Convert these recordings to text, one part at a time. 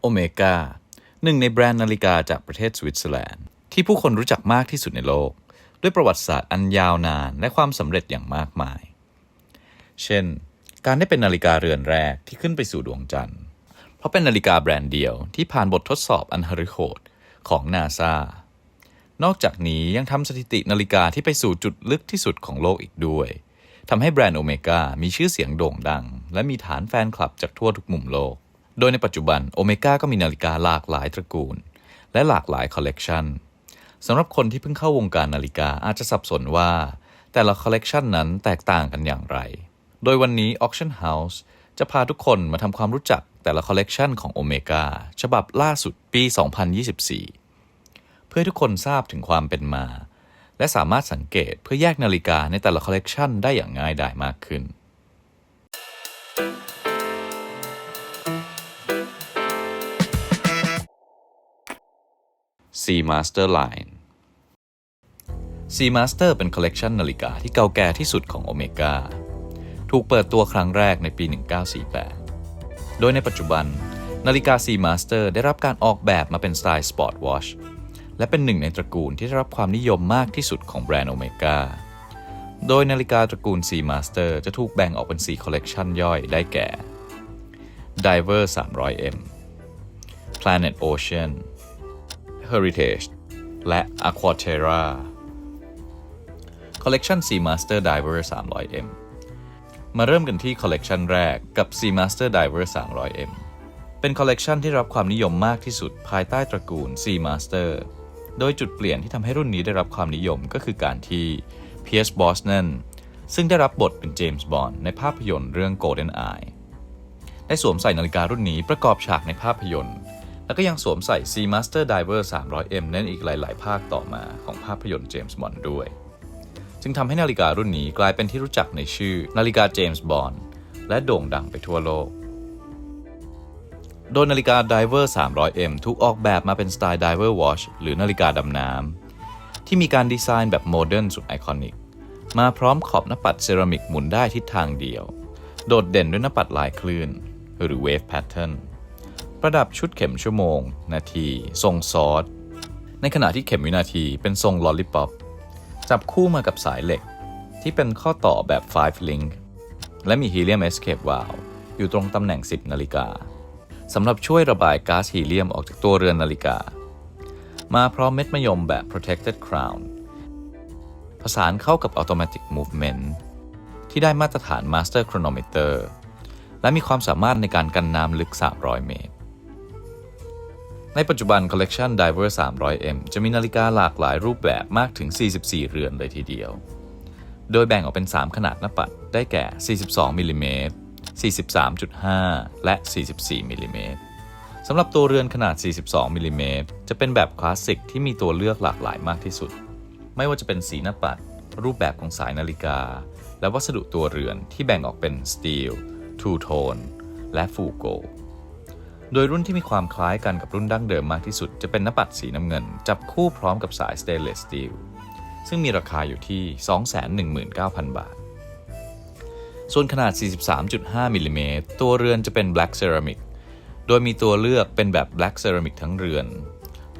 โอเมก้าหนึ่งในแบรนด์นาฬิกาจากประเทศสวิตเซอร์แลนด์ ที่ผู้คนรู้จักมากที่สุดในโลก ด้วยประวัติศาสตร์อันยาวนานและความสำเร็จอย่างมากมาย เช่น การได้เป็นนาฬิกาเรือนแรกที่ขึ้นไปสู่ดวงจันทร์ เพราะเป็นนาฬิกาแบรนด์เดียวที่ผ่านบททดสอบอันหฤโหดของนาซานอกจากนี้ยังทำสถิตินาฬิกาที่ไปสู่จุดลึกที่สุดของโลกอีกด้วยทำให้แบรนด์โอเมก้ามีชื่อเสียงโด่งดัง และมีฐานแฟนคลับจากทั่วทุกมุมโลก โดยในปัจจุบันโอเมก้าก็มีนาฬิกาหลากหลายตระกูล และหลากหลายคอลเลกชันสำหรับคนที่เพิ่งเข้าวงการนาฬิกาอาจจะสับสนว่า แต่ละคอลเลกชันนั้นแตกต่างกันอย่างไร โดยวันนี้ Auction House จะพาทุกคนมาทำความรู้จักแต่ละคอลเลกชันของโอเมก้าฉบับล่าสุดปี 2024 เพื่อทุกคนทราบถึงความเป็นมา และสามารถสังเกตเพื่อแยกนาฬิกาในแต่ละคอลเลกชันได้อย่างง่ายดายมากขึ้น C Master Line C Master เป็นคอลเลกชันนาฬิกาที่เก่าแก่ที่สุดของโอเมก้าถูกเปิดตัวครั้งแรกในปี 1948 โดยในปัจจุบัน นาฬิกา C Master ได้รับการออกแบบมาเป็นสไตล์สปอร์ตวอชและเป็นหนึ่งในตระกูลที่ได้รับความนิยมมากที่สุดของแบรนด์โอเมก้าโดยนาฬิกาตระกูล C Master จะถูกแบ่งออกเป็น 4 คอลเลกชันย่อยได้แก่ Diver 300M Planet Ocean Heritage และ Aquaterra Collection C Master Diver 300M มาเริ่มกันที่คอลเลกชันแรกกับ C Master Diver 300M เป็นคอลเลกชันที่รับความนิยมมากที่สุดภายใต้ตระกูล C Master โดยจุดเปลี่ยนที่ทำให้รุ่นนี้ได้รับความนิยมก็คือการที่ Pierce Brosnan ซึ่งได้รับบทเป็นเจมส์บอนด์ในภาพยนตร์เรื่อง Golden Eye ได้สวมใส่นาฬิการุ่นนี้ประกอบฉากในภาพยนตร์ แล้วก็ยังสวมใส่ C Master Diver 300M นั่นอีกหลาย ๆ ภาคต่อมาของภาพยนตร์เจมส์บอนด์ด้วย จึงทำให้นาฬิการุ่นนี้กลายเป็นที่รู้จักในชื่อนาฬิกาเจมส์บอนด์และโด่งดังไปทั่วโลก โดยนาฬิกา Diver 300M ถูกออกแบบมาเป็นสไตล์ Diver Watch หรือนาฬิกาดำน้ำที่มีการดีไซน์แบบโมเดิร์นสุดไอคอนิกมาพร้อมขอบหน้าปัดเซรามิกหมุนได้ทิศทางเดียว โดดเด่นด้วยหน้าปัดลายคลื่น หรือ Wave Pattern ประดับชุดเข็มชั่วโมง นาที ทรงซอสในขณะที่เข็มวินาทีเป็นทรงลอลลิปอปจับคู่มากับสายเหล็ก ที่เป็นข้อต่อแบบ 5 link และมี helium escape valve อยู่ตรงตำแหน่ง 10 นาฬิกาสำหรับช่วยระบายก๊าซฮีเลียมออกจากตัวเรือนนาฬิกา มาพร้อมเม็ดมะยมแบบ protected crown ผสานเข้ากับ automatic movement ที่ได้มาตรฐาน master chronometer และมีความสามารถในการกันน้ำลึก 300 เมตร ในปัจจุบัน Collection Diver 300M จะมีนาฬิกาหลากหลายรูปแบบมากถึง 44 เรือนเลยทีเดียว โดยแบ่งออกเป็น 3 ขนาดหน้าปัด ได้แก่ 42มิลลิเมตร43.5 และ 44มิลลิเมตรสำหรับตัวเรือนขนาด 42มิลลิเมตรจะเป็นแบบคลาสสิกที่มีตัวเลือกหลากหลายมากที่สุด ไม่ว่าจะเป็นสีหน้าปัด รูปแบบของสายนาฬิกา และวัสดุตัวเรือนที่แบ่งออกเป็นสตีลทูโทนและฟูโก โดยรุ่นที่มีความคล้ายกันกับรุ่นดั้งเดิมมากที่สุด จะเป็นหน้าปัดสีน้ำเงิน จับคู่พร้อมกับสายสเตนเลสสตีลซึ่งมีราคาอยู่ที่ 219,000 บาท ส่วนขนาด 43.5 มิลลิเมตรตัวเรือนจะเป็น Black Ceramic โดยมีตัวเลือกเป็นแบบ Black Ceramic ทั้งเรือน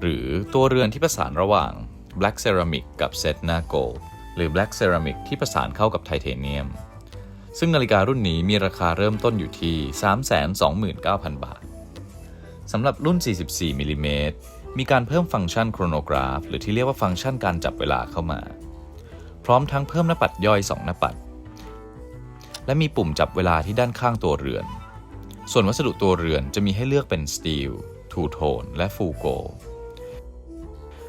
หรือตัวเรือนที่ประสานระหว่าง Black Ceramic กับ Setna Gold หรือ Black Ceramic ที่ประสานเข้ากับไทเทเนียม ซึ่งนาฬิการุ่นนี้มีราคาเริ่มต้นอยู่ที่ 329,000 บาท สำหรับรุ่น 44 มิลลิเมตรมีการเพิ่มฟังก์ชันโครโนกราฟ หรือที่เรียกว่าฟังก์ชันการจับเวลาเข้ามา พร้อมทั้งเพิ่มหน้าปัดย่อย 2 หน้าปัด และมีปุ่มจับเวลาที่ด้านข้างตัวเรือน ส่วนวัสดุตัวเรือนจะมีให้เลือกเป็นสตีลทูโทนและฟูโก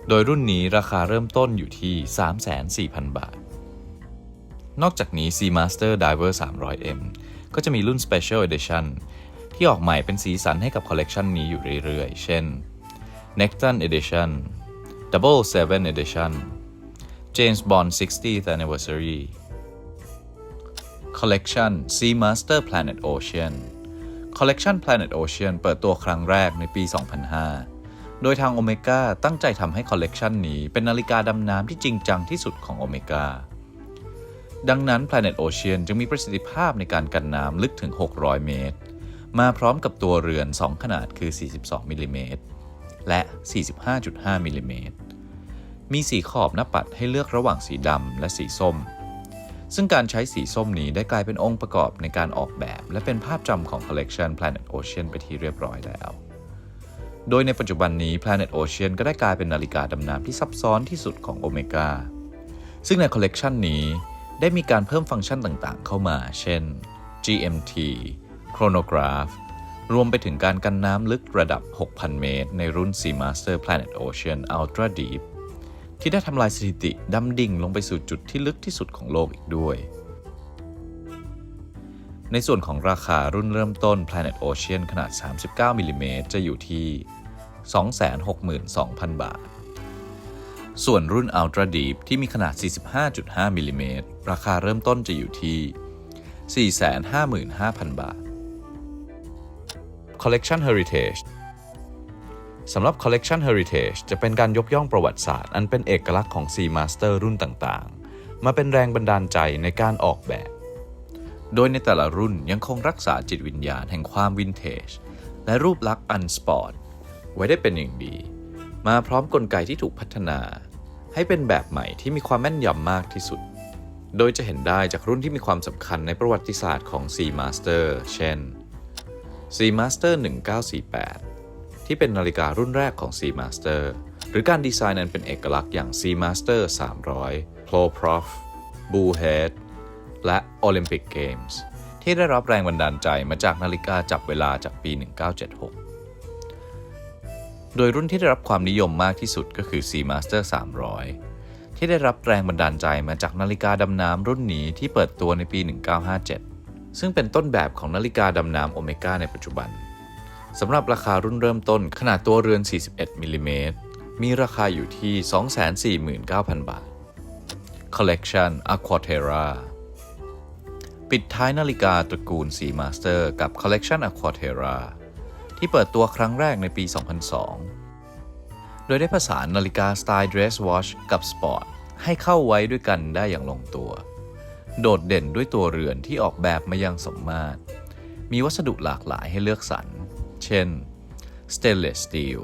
โดยรุ่นนี้ราคาเริ่มต้นอยู่ที่ 34,000 บาท นอกจากนี้ C Master Diver 300M ก็จะมีรุ่น Special Edition ที่ออกใหม่เป็นสีสันให้กับคอลเลกชันนี้อยู่เรื่อยๆ เช่น Necton Edition Double Seven Edition James Bond 60th Anniversary Collection C Master Planet Ocean Collection Planet Ocean เปิดตัวครั้งแรกในปี 2005 โดยทางโอเมก้าตั้งใจทำให้คอลเลกชันนี้เป็นนาฬิกาดำน้ำที่จริงจังที่สุดของโอเมก้าดังนั้น Planet Ocean จึงมีประสิทธิภาพในการกันน้ำลึกถึง 600 เมตร มาพร้อมกับตัวเรือน 2 ขนาดคือ 42มิลลิเมตรและ 45.5มิลลิเมตรมีสีขอบหน้าปัดให้เลือกระหว่างสีดำและสีส้ม ซึ่งการใช้สีส้มนี้ได้กลายเป็นองค์ประกอบในการออกแบบ และเป็นภาพจำของ Collection Planet Ocean ไปที่เรียบร้อยแล้ว โดยในปัจจุบันนี้ Planet Ocean ก็ได้กลายเป็นนาฬิกาดำน้ำที่ซับซ้อนที่สุดของ Omega ซึ่งในคอลเลกชันนี้ได้มีการเพิ่มฟังก์ชันต่างๆ เข้ามา เช่น GMT Chronograph รวมไปถึงการกันน้ำลึกระดับ 6,000 เมตร ในรุ่น Seamaster Planet Ocean Ultra Deep ที่ได้ทำลายสถิติดำดิ่งลงไปสู่จุดที่ลึกที่สุดของโลกอีกด้วย ในส่วนของราคารุ่นเริ่มต้น Planet Ocean ขนาด 39 มิลลิเมตรจะอยู่ที่ 262,000 บาท ส่วนรุ่น Ultra Deep ที่มีขนาด 45.5มิลลิเมตรราคาเริ่มต้นจะอยู่ที่ 455,000 บาท Collection Heritage สำหรับ Collection Heritage จะเป็นการยกย่องประวัติศาสตร์ อันเป็นเอกลักษณ์ของ Seamaster รุ่นต่างๆ มาเป็นแรงบันดาลใจในการออกแบบ โดยในแต่ละรุ่นยังคงรักษาจิตวิญญาณแห่งความวินเทจ และรูปลักษณ์อันสปอร์ตไว้ได้เป็นอย่างดี มาพร้อมกลไกที่ถูกพัฒนา ให้เป็นแบบใหม่ที่มีความแม่นยำมากที่สุด โดยจะเห็นได้จากรุ่นที่มีความสำคัญในประวัติศาสตร์ของ Seamaster เช่น Seamaster 1948 ที่เป็นนาฬิการุ่นแรกของ Seamaster หรือการดีไซน์นั้นเป็นเอกลักษณ์อย่าง Seamaster 300 Pro Prof Bullhead และ Olympic Games ที่ได้รับแรงบันดาลใจมาจากนาฬิกาจับเวลาจากปี 1976 โดยรุ่นที่ได้รับความนิยมมากที่สุดก็คือ Seamaster 300 ที่ได้รับแรงบันดาลใจมาจากนาฬิกาดำน้ำรุ่นนี้ที่เปิดตัวในปี 1957 ซึ่งเป็นต้นแบบของนาฬิกาดำน้ำโอเมก้าในปัจจุบันสำหรับราคารุ่นเริ่มต้นขนาดตัวเรือน 41มิลลิเมตรมีราคาอยู่ที่ 249,000 บาท Collection Aquaterra ปิดท้ายนาฬิกาตระกูล Seamaster กับ Collection Aquaterra ที่เปิดตัวครั้งแรกในปี 2002 โดยได้ผสานนาฬิกาสไตล์ Dress Watch กับสปอร์ตให้เข้าไว้ด้วยกันได้อย่างลงตัว โดดเด่นด้วยตัวเรือนที่ออกแบบมาอย่างสมมาตร มีวัสดุหลากหลายให้เลือกสรร เช่น Stainless Steel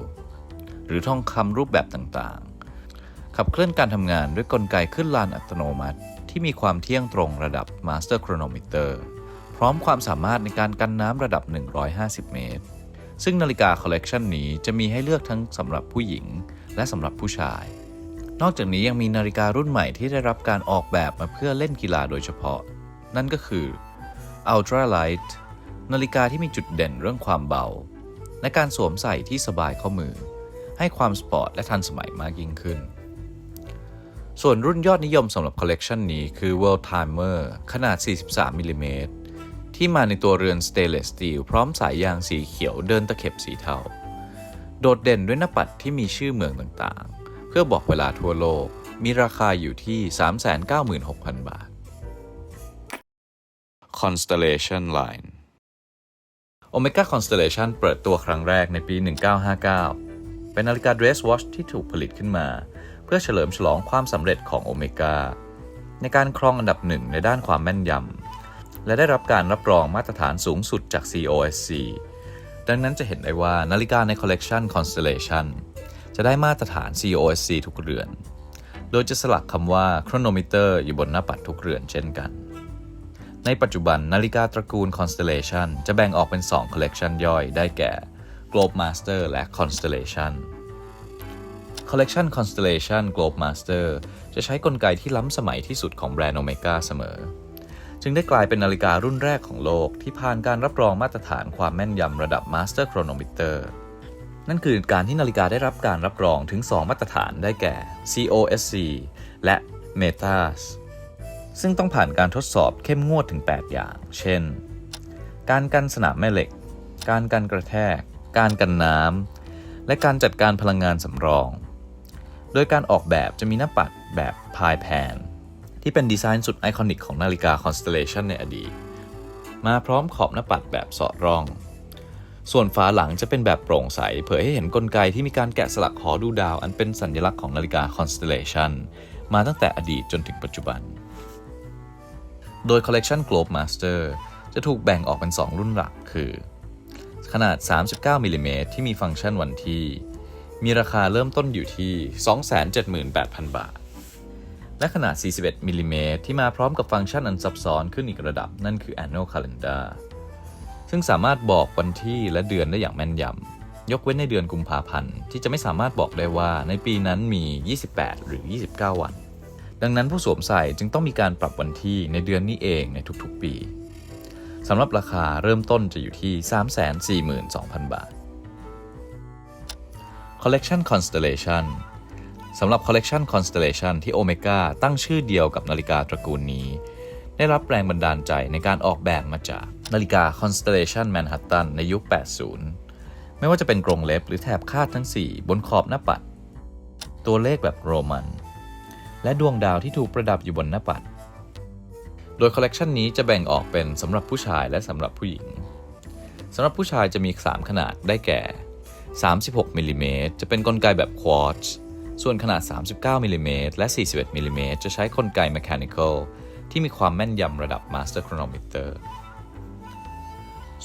หรือทองคำรูปแบบต่างๆ ขับเคลื่อนการทำงานด้วยกลไกขึ้นลานอัตโนมัติที่มีความเที่ยงตรงระดับ Master Chronometer พร้อมความสามารถในการกันน้ำระดับ 150 เมตร ซึ่งนาฬิกาคอลเลกชันนี้จะมีให้เลือกทั้งสำหรับผู้หญิงและสำหรับผู้ชาย นอกจากนี้ยังมีนาฬิการุ่นใหม่ที่ได้รับการออกแบบมาเพื่อเล่นกีฬาโดยเฉพาะ นั่นก็คือ Ultra Light นาฬิกาที่มีจุดเด่นเรื่องความเบา และการสวมใส่ที่สบายข้อมือ ให้ความสปอร์ตและทันสมัยมากยิ่งขึ้น ส่วนรุ่นยอดนิยมสำหรับคอลเลกชันนี้คือ World Timer ขนาด 43มิลลิเมตรที่มาในตัวเรือน Stainless Steel พร้อมสายยางสีเขียวเดินตะเข็บสีเทา โดดเด่นด้วยหน้าปัดที่มีชื่อเมืองต่าง ๆเพื่อบอกเวลาทั่วโลก มีราคาอยู่ที่ 396,000 บาท Constellation Line Omega Constellation เปิดตัวครั้งแรกในปี 1959 เป็นนาฬิกา Dress Watch ที่ถูกผลิตขึ้นมา เพื่อเฉลิมฉลองความสำเร็จของ Omega ในการครองอันดับหนึ่งในด้านความแม่นยำ และได้รับการรับรองมาตรฐานสูงสุดจาก COSC ดังนั้นจะเห็นได้ว่านาฬิกาใน Collection Constellation จะได้มาตรฐาน COSC ทุกเรือน โดยจะสลักคำว่า Chronometer อยู่บนหน้าปัดทุกเรือนเช่นกัน ในปัจจุบันนาฬิกาตระกูล Constellation จะแบ่งออกเป็น 2 Collection ย่อยได้แก่ Globe Master และ Constellation Collection Constellation Globe Master จะใช้กลไกที่ล้ำสมัยที่สุดของแบรนด์ Omega เสมอ จึงได้กลายเป็นนาฬิการุ่นแรกของโลกที่ผ่านการรับรองมาตรฐานความแม่นยำระดับ Master Chronometer นั่นคือการที่นาฬิกาได้รับการรับรองถึง 2 มาตรฐานได้แก่ COSC และ METAS ซึ่งต้องผ่านการทดสอบเข้มงวดถึง 8 อย่าง เช่น การกันสนามแม่เหล็ก การกันกระแทก การกันน้ำ และการจัดการพลังงานสำรอง โดยการออกแบบจะมีหน้าปัดแบบพายแพนที่เป็นดีไซน์สุดไอคอนิกของนาฬิกา Constellation ในอดีต มาพร้อมขอบหน้าปัดแบบสอดร่อง ส่วนฝาหลังจะเป็นแบบโปร่งใส เผยให้เห็นกลไกที่มีการแกะสลักหอดูดาว อันเป็นสัญลักษณ์ของนาฬิกา Constellation มาตั้งแต่อดีตจนถึงปัจจุบัน โดย Collection Globe Master จะถูกแบ่งออกเป็น 2 รุ่นหลักคือ ขนาด 39มิลลิเมตรที่มีฟังก์ชันวันที่ มีราคาเริ่มต้นอยู่ที่ 278,000 บาท และขนาด 41มิลลิเมตรที่มาพร้อมกับฟังก์ชันอันซับซ้อนขึ้นอีกระดับนั่นคือ annual calendar ซึ่งสามารถบอกวันที่และเดือนได้อย่างแม่นยำ ยกเว้นในเดือนกุมภาพันธ์ที่จะไม่สามารถบอกได้ว่าในปีนั้นมี 28 หรือ 29 วัน ดังนั้นผู้สวมใส่จึงต้องมีการปรับวันที่ในเดือนนี้เองในทุกๆปีสำหรับราคาเริ่มต้นจะอยู่ที่ 342,000 บาท Collection Constellation สำหรับ Collection Constellation ที่ Omega ตั้งชื่อเดียวกับนาฬิกาตระกูลนี้ ได้รับแรงบันดาลใจในการออกแบบมาจาก นาฬิกา Constellation Manhattan ในยุค 80 ไม่ว่าจะเป็นกรงเล็บหรือแถบคาดทั้ง 4 บนขอบหน้าปัด ตัวเลขแบบโรมัน และดวงดาวที่ถูกประดับอยู่บนหน้าปัด โดยคอลเลกชันนี้จะแบ่งออกเป็นสำหรับผู้ชายและสำหรับผู้หญิงสำหรับผู้ชายจะมี 3 ขนาดได้แก่ 36มิลลิเมตรจะเป็นกลไกแบบควอตซ์ส่วนขนาด 39มิลลิเมตรและ 41มิลลิเมตรจะใช้กลไก mechanical ที่มีความแม่นยำระดับ master chronometer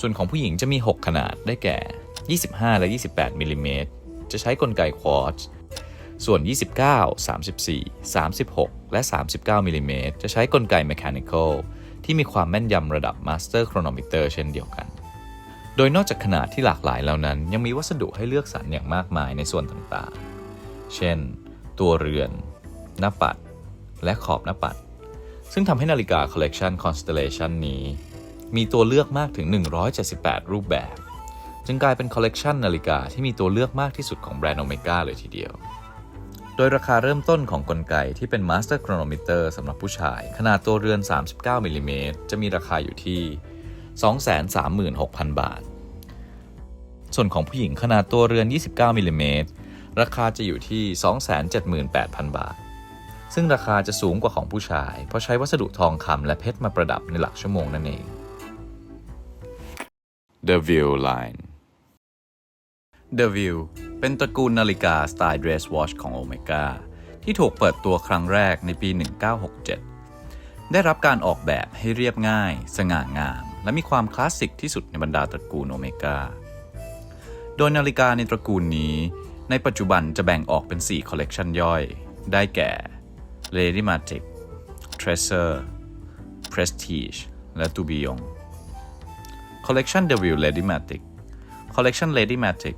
ส่วนของผู้หญิงจะมี 6 ขนาดได้แก่ 25 และ 28มิลลิเมตรจะใช้กลไกควอตซ์ส่วน 29 34 36 และ 39มิลลิเมตรจะใช้กลไก mechanical ที่มีความแม่นยำระดับ master chronometer เช่นเดียวกัน โดยนอกจากขนาดที่หลากหลายแล้วนั้น ยังมีวัสดุให้เลือกสรรอย่างมากมายในส่วนต่างๆ เช่น ตัวเรือน หน้าปัด และขอบหน้าปัด ซึ่งทำให้นาฬิกา Collection Constellation นี้ มีตัวเลือกมากถึง 178 รูปแบบ จึงกลายเป็นคอลเลกชันนาฬิกาที่มีตัวเลือกมากที่สุดของแบรนด์โอเมก้าเลยทีเดียว โดยราคาเริ่มต้นของกลไกที่เป็น Master Chronometer สำหรับผู้ชาย ขนาดตัวเรือน 39มิลลิเมตรจะมีราคาอยู่ที่ 236,000 บาท ส่วนของผู้หญิงขนาดตัวเรือน 29มิลลิเมตรราคาจะอยู่ที่ 278,000 บาท ซึ่งราคาจะสูงกว่าของผู้ชาย เพราะใช้วัสดุทองคำและเพชรมาประดับในหลักชั่วโมงนั่นเอง The View Line The View เป็นตระกูลนาฬิกาสไตล์ Dress Watch ของ Omega ที่ถูกเปิดตัวครั้งแรกในปี 1967 ได้รับการออกแบบให้เรียบง่าย สง่างาม และมีความคลาสสิกที่สุดในบรรดาตระกูลโอเมก้า โดยนาฬิกาในตระกูลนี้ ในปัจจุบันจะแบ่งออกเป็น 4 คอลเลกชันย่อย ได้แก่ Lady Matic Treasure Prestige และ Tourbillon Collection The View Lady Matic Collection Lady Matic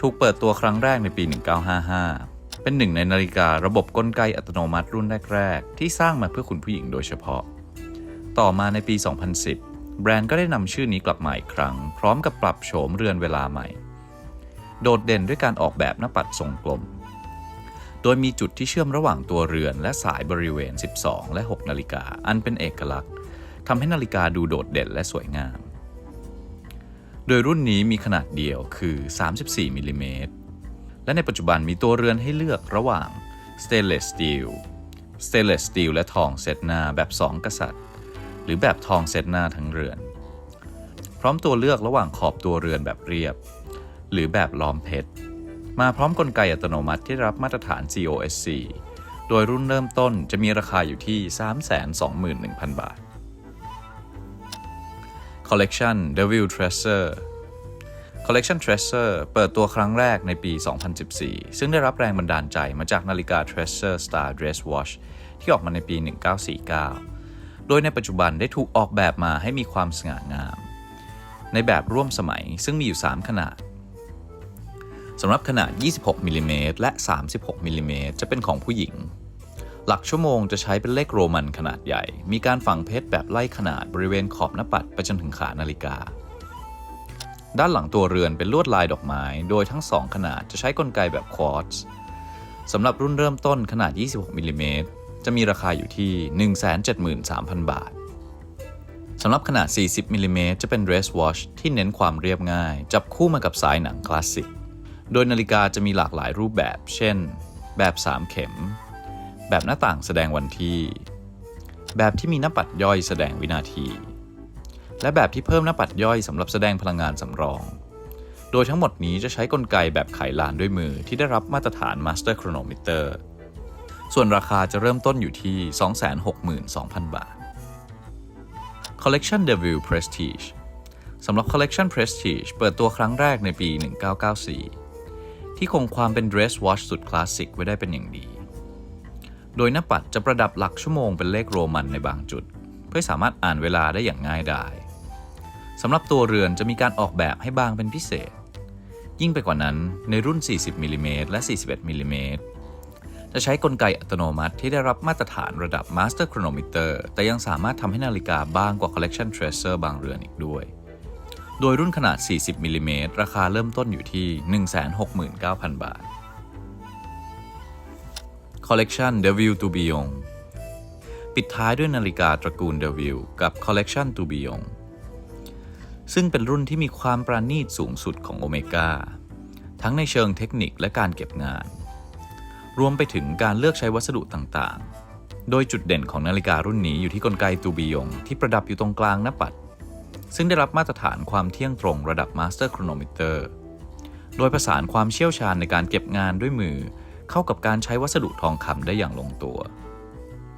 ถูกเปิดตัวครั้งแรกในปี 1955 เป็นหนึ่งในนาฬิการะบบกลไกอัตโนมัติรุ่นแรก ๆ ที่สร้างมาเพื่อคุณผู้หญิงโดยเฉพาะ ต่อมาในปี 2010 แบรนด์ก็ได้นำชื่อนี้กลับมาอีกครั้ง พร้อมกับปรับโฉมเรือนเวลาใหม่ โดดเด่นด้วยการออกแบบหน้าปัดทรงกลม โดยมีจุดที่เชื่อมระหว่างตัวเรือนและสายบริเวณ 12 และ 6 นาฬิกา อันเป็นเอกลักษณ์ทำให้นาฬิกาดูโดดเด่นและสวยงาม โดยรุ่นนี้มีขนาดเดียวคือ 34มิลลิเมตรและในปัจจุบันมีตัวเรือนให้เลือกระหว่าง Stainless Steel Stainless Steel และทองเซตนาแบบ 2 กษัตริย์ หรือแบบทองเซตนาทั้งเรือน พร้อมตัวเลือกระหว่างขอบตัวเรือนแบบเรียบ หรือแบบล้อมเพชร มาพร้อมกลไกอัตโนมัติที่รับมาตรฐาน GOSC โดยรุ่นเริ่มต้นจะมีราคาอยู่ที่ 321,000 บาท Collection The View Treasure Collection Treasure เปิดตัวครั้งแรกในปี 2014 ซึ่งได้รับแรงบันดาลใจมาจากนาฬิกา Treasure Star Dress Watch ที่ออกมาในปี 1949 โดยในปัจจุบันได้ถูกออกแบบมาให้มีความสง่างาม ในแบบร่วมสมัยซึ่งมีอยู่ 3 ขนาดสำหรับขนาด 26มิลลิเมตรและ 36มิลลิเมตรจะเป็นของผู้หญิง หลักชั่วโมงจะใช้เป็นเลขโรมันขนาดใหญ่ มีการฝังเพชรแบบไล่ขนาดบริเวณขอบหน้าปัดไปจนถึงขานาฬิกา ด้านหลังตัวเรือนเป็นลวดลายดอกไม้ โดยทั้ง 2 ขนาดจะใช้กลไกแบบควอตซ์สำหรับรุ่นเริ่มต้นขนาด 26มิลลิเมตรจะมีราคาอยู่ที่ 173,000 บาทสำหรับขนาด 40มิลลิเมตรจะเป็น dress watch ที่เน้นความเรียบง่าย จับคู่มากับสายหนังคลาสสิก โดยนาฬิกาจะมีหลากหลายรูปแบบ เช่น แบบ 3 เข็ม แบบหน้าต่างแสดงวันที่ แบบที่มีหน้าปัดย่อยแสดงวินาที และแบบที่เพิ่มหน้าปัดย่อยสำหรับแสดงพลังงานสำรอง โดยทั้งหมดนี้จะใช้กลไกแบบไขลานด้วยมือที่ได้รับมาตรฐาน Master Chronometer ส่วนราคาจะเริ่มต้นอยู่ที่ 262,000 บาท Collection Devil Prestige สำหรับ Collection Prestige เปิดตัวครั้งแรกในปี 1994 ที่คงความเป็น Dress Watch สุดคลาสสิกไว้ได้เป็นอย่างดี โดยหน้าปัดจะประดับหลักชั่วโมงเป็นเลขโรมันในบางจุด เพื่อสามารถอ่านเวลาได้อย่างง่ายดายสำหรับตัวเรือนจะมีการออกแบบให้บางเป็นพิเศษ ยิ่งไปกว่านั้นในรุ่น 40มิลลิเมตรและ 41มิลลิเมตรจะใช้กลไกอัตโนมัติที่ได้รับมาตรฐานระดับ Master Chronometer แต่ยังสามารถทำให้นาฬิกาบางกว่า Collection Tracer บางเรือนอีกด้วย โดยรุ่นขนาด 40มิลลิเมตรราคาเริ่มต้นอยู่ที่ 169,000 บาท Collection d e v i l t o b i o n ปิดท้ายด้วยนาฬิกาตระกูล d e v i l กับ Collection t o b i o n ซึ่งเป็นรุ่นที่มีความประณีตสูงสุดของโอเมก้าทั้งในเชิงเทคนิคและการเก็บงาน รวมไปถึงการเลือกใช้วัสดุต่างๆ โดยจุดเด่นของนาฬิการุ่นนี้อยู่ที่กลไกตูบียงที่ประดับอยู่ตรงกลางหน้าปัด ซึ่งได้รับมาตรฐานความเที่ยงตรงระดับ Master Chronometer โดยประสานความเชี่ยวชาญในการเก็บงานด้วยมือ เข้ากับการใช้วัสดุทองคำได้อย่างลงตัว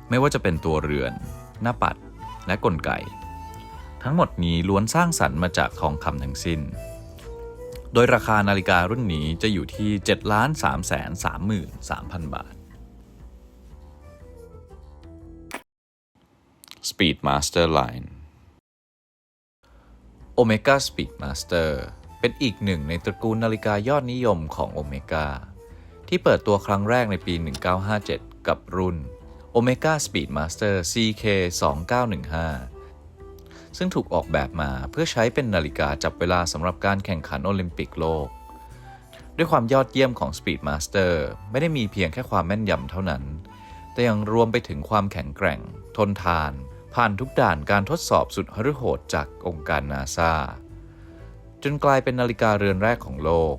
ไม่ว่าจะเป็นตัวเรือน หน้าปัด และกลไก ทั้งหมดนี้ล้วนสร้างสรรค์มาจากทองคำทั้งสิ้น โดยราคานาฬิการุ่นนี้จะอยู่ที่ 7 3 3 3 3 0 0 0บาท Speedmaster Line Omega Speedmaster เป็นอีกหนึ่งในตระกูลนาฬิกายอดนิยมของ Omega ที่เปิดตัวครั้งแรกในปี 1957 กับรุ่น Omega Speedmaster CK 2915 ซึ่งถูกออกแบบมาเพื่อใช้เป็นนาฬิกาจับเวลาสำหรับการแข่งขันโอลิมปิกโลก ด้วยความยอดเยี่ยมของ Speedmaster ไม่ได้มีเพียงแค่ความแม่นยำเท่านั้น แต่ยังรวมไปถึงความแข็งแกร่ง ทนทาน ผ่านทุกด่านการทดสอบสุดหฤโหดจากองค์การนาซาจนกลายเป็นนาฬิกาเรือนแรกของโลก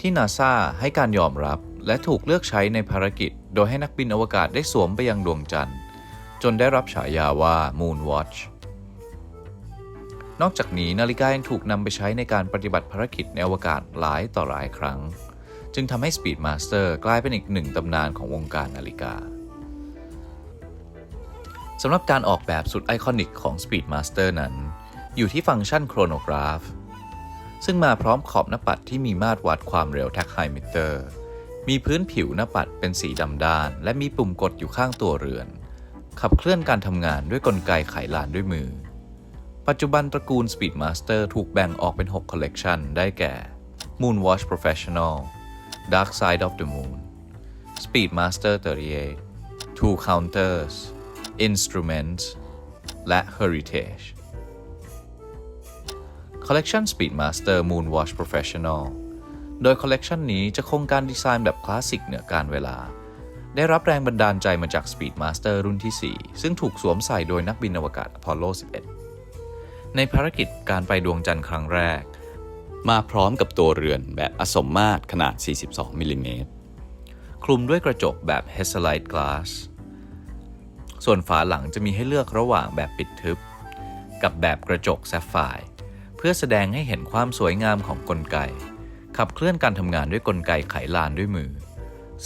ที่นาซาให้การยอมรับ และถูกเลือกใช้ในภารกิจ โดยให้นักบินอวกาศได้สวมไปยังดวงจันทร์ จนได้รับฉายาว่า Moon Watch นอกจากนี้นาฬิกายังถูกนำไปใช้ในการปฏิบัติภารกิจในอวกาศหลายต่อหลายครั้ง จึงทำให้ Speedmaster กลายเป็นอีกหนึ่งตำนานของวงการนาฬิกาสำหรับการออกแบบสุดไอคอนิกของ Speedmaster นั้น อยู่ที่ฟังก์ชันโครโนกราฟ ซึ่งมาพร้อมขอบหน้าปัดที่มีมาตรวัดความเร็วแท็กไฮมิเตอร์ มีพื้นผิวหน้าปัดเป็นสีดำด้าน และมีปุ่มกดอยู่ข้างตัวเรือน ขับเคลื่อนการทำงานด้วยกลไกไขลานด้วยมือ ปัจจุบันตระกูล Speedmaster ถูกแบ่งออกเป็น6คอลเลกชันได้แก่ Moonwatch Professional Dark Side of the Moon Speedmaster 38 Two Counters Instruments และ Heritage Collection Speedmaster Moonwatch Professional โดยคอลเลกชันนี้จะคงการดีไซน์แบบคลาสสิกเหนือการเวลา ได้รับแรงบันดาลใจมาจาก Speedmaster รุ่นที่ 4 ซึ่งถูกสวมใส่โดยนักบินอวกาศอพอลโล 11 ในภารกิจการไปดวงจันทร์ครั้งแรก มาพร้อมกับตัวเรือนแบบอสมมาตรขนาด 42 มิลลิเมตร คลุมด้วยกระจกแบบ h e s s e l i t e Glass ส่วนฝาหลังจะมีให้เลือกระหว่างแบบปิดทึบ กับแบบกระจกแซฟไฟร์เพื่อแสดงให้เห็นความสวยงามของกลไก ขับเคลื่อนการทำงานด้วยกลไกไขลานด้วยมือ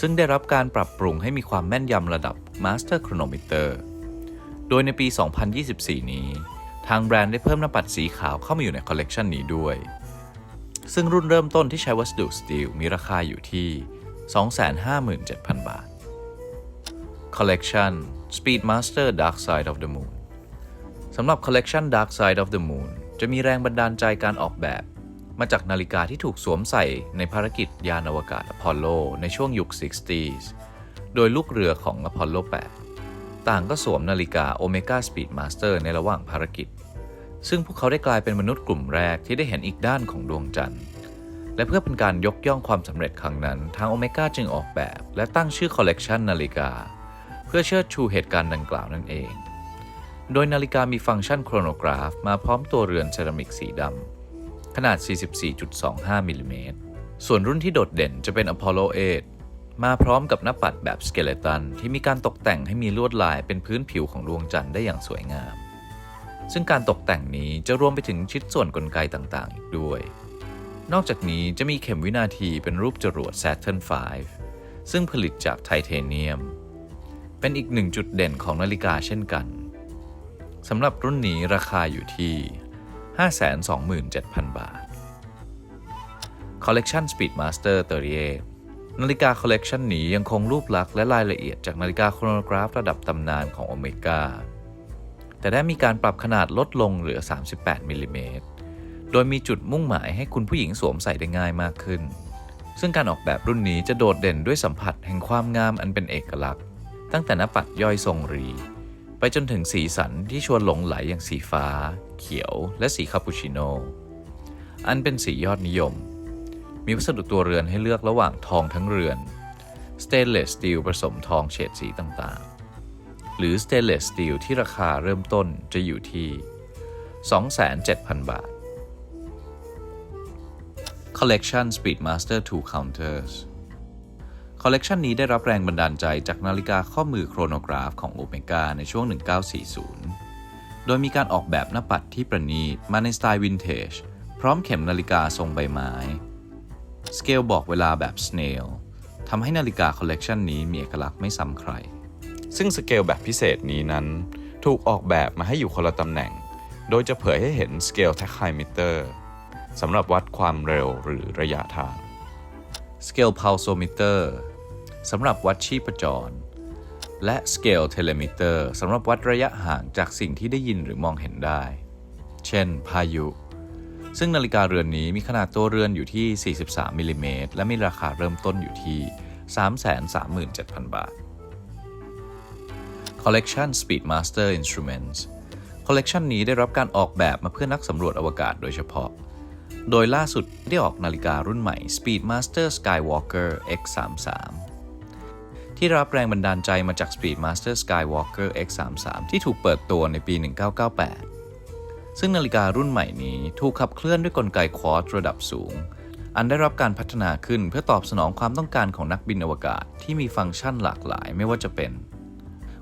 ซึ่งได้รับการปรับปรุงให้มีความแม่นยำระดับ Master Chronometer โดยในปี 2024 นี้ ทางแบรนด์ได้เพิ่มหน้าปัดสีขาวเข้ามาอยู่ในคอลเลกชันนี้ด้วย ซึ่งรุ่นเริ่มต้นที่ใช้วัสดุสตีลมีราคาอยู่ที่ 257,000 บาท Collection Speedmaster Dark Side of the Moon สำหรับ Collection Dark Side of the Moon จะมีแรงบันดาลใจการออกแบบ มาจากนาฬิกาที่ถูกสวมใส่ในภารกิจยานอวกาศอพอลโล ในช่วงยุค 60s โดยลูกเรือของอพอลโล 8 ต่างก็สวมนาฬิกา Omega Speedmaster ในระหว่างภารกิจ ซึ่งพวกเขาได้กลายเป็นมนุษย์กลุ่มแรกที่ได้เห็นอีกด้านของดวงจันทร์และเพื่อเป็นการยกย่องความสำเร็จครั้งนั้น ทางโอเมก้าจึงออกแบบ และตั้งชื่อคอลเลกชันนาฬิกา เพื่อเชิดชูเหตุการณ์ดังกล่าวนั่นเอง โดยนาฬิกามีฟังก์ชันโครโนกราฟ มาพร้อมตัวเรือนเซรามิกสีดำ ขนาด 44.25มิลลิเมตรส่วนรุ่นที่โดดเด่นจะเป็น Apollo 8 มาพร้อมกับหน้าปัดแบบสเกเลตันที่มีการตกแต่งให้มีลวดลายเป็นพื้นผิวของดวงจันทร์ได้อย่างสวยงาม ซึ่งการตกแต่งนี้จะรวมไปถึงชิ้นส่วนกลไกต่างๆ อีกด้วย นอกจากนี้จะมีเข็มวินาทีเป็นรูปจรวด Saturn V ซึ่งผลิตจากไทเทเนียม เป็นอีกหนึ่งจุดเด่นของนาฬิกาเช่นกันสำหรับรุ่นนี้ราคาอยู่ที่ 527,000 บาท Collection Speedmaster 38นาฬิกาคอลเลกชันนี้ยังคงรูปลักษณ์และรายละเอียดจากนาฬิกาโครโนกราฟระดับตำนานของโอเมก้า แต่ได้มีการปรับขนาดลดลงเหลือ 38มิลลิเมตร โดยมีจุดมุ่งหมายให้คุณผู้หญิงสวมใส่ได้ง่ายมากขึ้น ซึ่งการออกแบบรุ่นนี้จะโดดเด่นด้วยสัมผัสแห่งความงามอันเป็นเอกลักษณ์ ตั้งแต่หน้าปัดย่อยทรงรี ไปจนถึงสีสันที่ชวนหลงไหลอย่างสีฟ้า เขียวและสีคาปูชิโนอันเป็นสียอดนิยม มีวัสดุตัวเรือนให้เลือกระหว่างทองทั้งเรือนสเตนเลสสตีลผสมทองเฉดสีต่างๆ หรือสเตนเลสสตีลที่ราคาเริ่มต้นจะอยู่ที่ 27,000 บาท Collection Speedmaster 2 Counters คอลเลกชันนี้ได้รับแรงบันดาลใจจากนาฬิกาข้อมือโครโนกราฟของโอเมก้าในช่วง 1940 โดยมีการออกแบบหน้าปัดที่ประณีตมาในสไตล์วินเทจ พร้อมเข็มนาฬิกาทรงใบไม้ สเกลบอกเวลาแบบ snail ทำให้นาฬิกาคอลเลกชันนี้มีเอกลักษณ์ไม่ซ้ำใคร ซึ่งสเกลแบบพิเศษนี้นั้น ถูกออกแบบมาให้อยู่คนละตำแหน่ง โดยจะเผยให้เห็นสเกล tachymeter สำหรับวัดความเร็วหรือระยะทาง Scale Pulsometer สำหรับวัดชีพจร และ Scale Telemeter สำหรับวัดระยะห่างจากสิ่งที่ได้ยินหรือมองเห็นได้ เช่น พายุ ซึ่งนาฬิกาเรือนนี้มีขนาดตัวเรือนอยู่ที่ 43มิลลิเมตรและมีราคาเริ่มต้นอยู่ที่ 337,000 บาท Collection Speedmaster Instruments คอลเลกชันนี้ได้รับการออกแบบมาเพื่อนักสำรวจอวกาศโดยเฉพาะ โดยล่าสุดได้ออกนาฬิการุ่นใหม่ Speedmaster Skywalker X33 ที่รับแรงบันดาลใจมาจาก Speedmaster Skywalker X33 ที่ถูกเปิดตัวในปี 1998 ซึ่งนาฬิการุ่นใหม่นี้ถูกขับเคลื่อนด้วยกลไกควอตระดับสูง อันได้รับการพัฒนาขึ้นเพื่อตอบสนองความต้องการของนักบินอวกาศที่มีฟังก์ชันหลากหลายไม่ว่าจะเป็น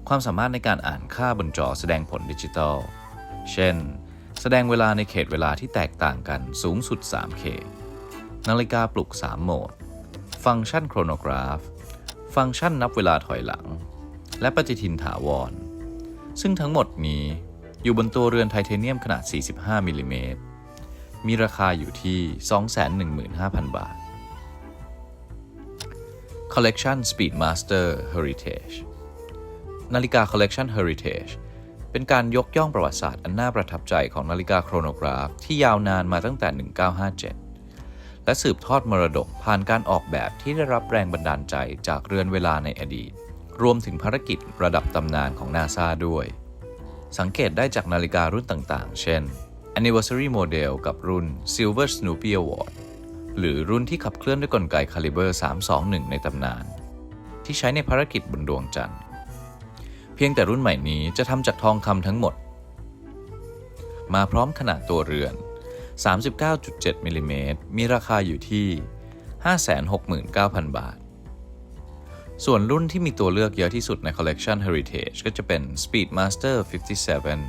ความสามารถในการอ่านค่าบนจอแสดงผลดิจิตอลเช่น แสดงเวลาในเขตเวลาที่แตกต่างกันสูงสุด 3 เขต นาฬิกาปลุก 3 โหมด ฟังก์ชันโครโนกราฟ ฟังก์ชันนับเวลาถอยหลัง และปฏิทินถาวร ซึ่งทั้งหมดนี้อยู่บนตัวเรือนไทเทเนียมขนาด 45มิลลิเมตรมีราคาอยู่ที่ 215,000 บาท Collection Speedmaster Heritage นาฬิกา Collection Heritage เป็นการยกย่องประวัติศาสตร์อันน่าประทับใจของนาฬิกาโครโนกราฟ ที่ยาวนานมาตั้งแต่ 1957 และสืบทอดมรดกผ่านการออกแบบที่ได้รับแรงบันดาลใจจากเรือนเวลาในอดีต รวมถึงภารกิจระดับตำนานของนาซาด้วย สังเกตได้จากนาฬิการุ่นต่างๆ เช่น Anniversary Model กับรุ่น Silver Snoopy Award หรือรุ่นที่ขับเคลื่อนด้วยกลไก Caliber 321 ในตำนาน ที่ใช้ในภารกิจบนดวงจันทร์เพียงแต่รุ่นใหม่นี้จะทำจากทองคำทั้งหมด มาพร้อมขนาดตัวเรือน 39.7มิลลิเมตรมีราคาอยู่ที่ 569,000 บาท ส่วนรุ่นที่มีตัวเลือกเยอะที่สุดใน Collection Heritage ก็จะเป็น Speedmaster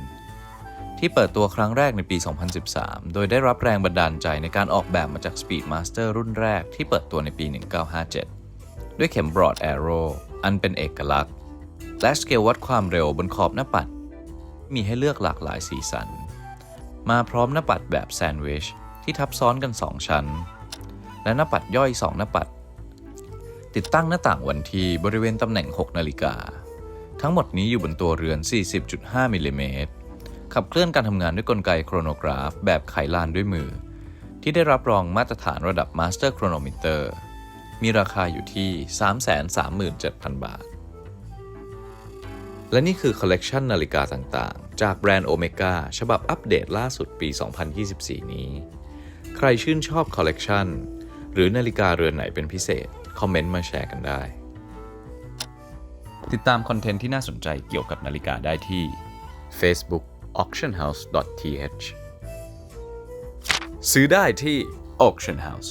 57 ที่เปิดตัวครั้งแรกในปี 2013 โดยได้รับแรงบันดาลใจในการออกแบบมาจาก Speedmaster รุ่นแรกที่เปิดตัวในปี 1957 ด้วยเข็ม Broad Arrow อันเป็นเอกลักษณ์และสเกลวัดความเร็วบนขอบหน้าปัด มีให้เลือกหลากหลายสีสัน มาพร้อมหน้าปัดแบบแซนด์วิชที่ทับซ้อนกัน 2 ชั้น และหน้าปัดย่อย 2 หน้าปัด ติดตั้งหน้าต่างวันทีบริเวณตำแหน่ง 6 นาฬิกา ทั้งหมดนี้อยู่บนตัวเรือน 40.5มิลลิเมตรขับเคลื่อนการทำงานด้วยกลไกโครโนกราฟ แบบไขลานด้วยมือ ที่ได้รับรองมาตรฐานระดับ Master Chronometer มีราคาอยู่ที่ 337,000 บาท และนี่คือคอลเลกชันนาฬิกาต่าง จากแบรนด์โอเมก้าฉบับอัปเดตล่าสุดปี 2024 นี้ ใครชื่นชอบคอลเลกชันหรือนาฬิกาเรือนไหนเป็นพิเศษ คอมเมนต์มาแชร์กันได้ ติดตามคอนเทนต์ที่น่าสนใจเกี่ยวกับนาฬิกาได้ที่ Facebook auctionhouse.th ซื้อได้ที่ auction house